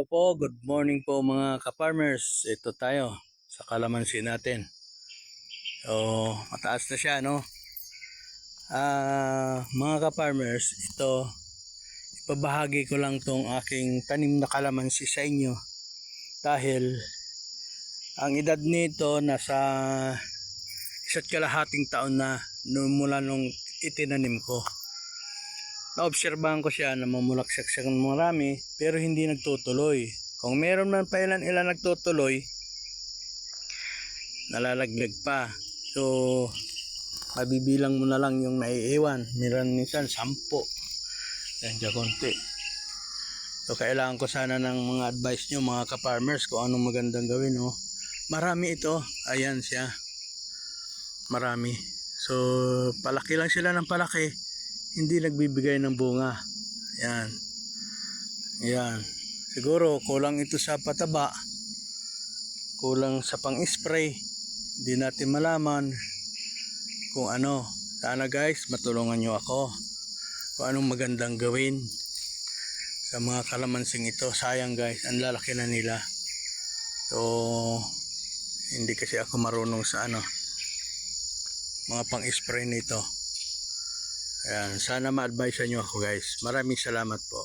Hello po, good morning po mga ka-farmers. Ito tayo sa kalamansi natin. So, mataas na siya, no? Ah, mga ka-farmers, ito, ipabahagi ko lang tong aking tanim na kalamansi sa inyo. Dahil, ang edad nito nasa isa't kalahating taon na mula nung itinanim ko. Naobserbahan ko siya na mamulaksak siya ng marami pero hindi nagtutuloy. Kung meron man pa ilan ilan nagtutuloy, nalalaglag pa. So, mabibilang mo na lang yung naiiwan. Meron minsan sampo. Yan dyan konti. So, kailangan ko sana ng mga advice nyo mga ka-farmers kung anong magandang gawin. Oh. Marami ito. Ayan siya. Marami. So, palaki lang sila ng palaki hindi nagbibigay ng bunga. Yan. Yan. Siguro kulang ito sa pataba. Kulang sa pang-spray. Hindi natin malaman kung ano. Sana guys, matulungan nyo ako kung anong magandang gawin sa mga kalamansing ito. Sayang guys, ang lalaki na nila. So, hindi kasi ako marunong sa ano mga pang-spray nito. Ayan, sana ma-advise nyo ako guys. Maraming salamat po.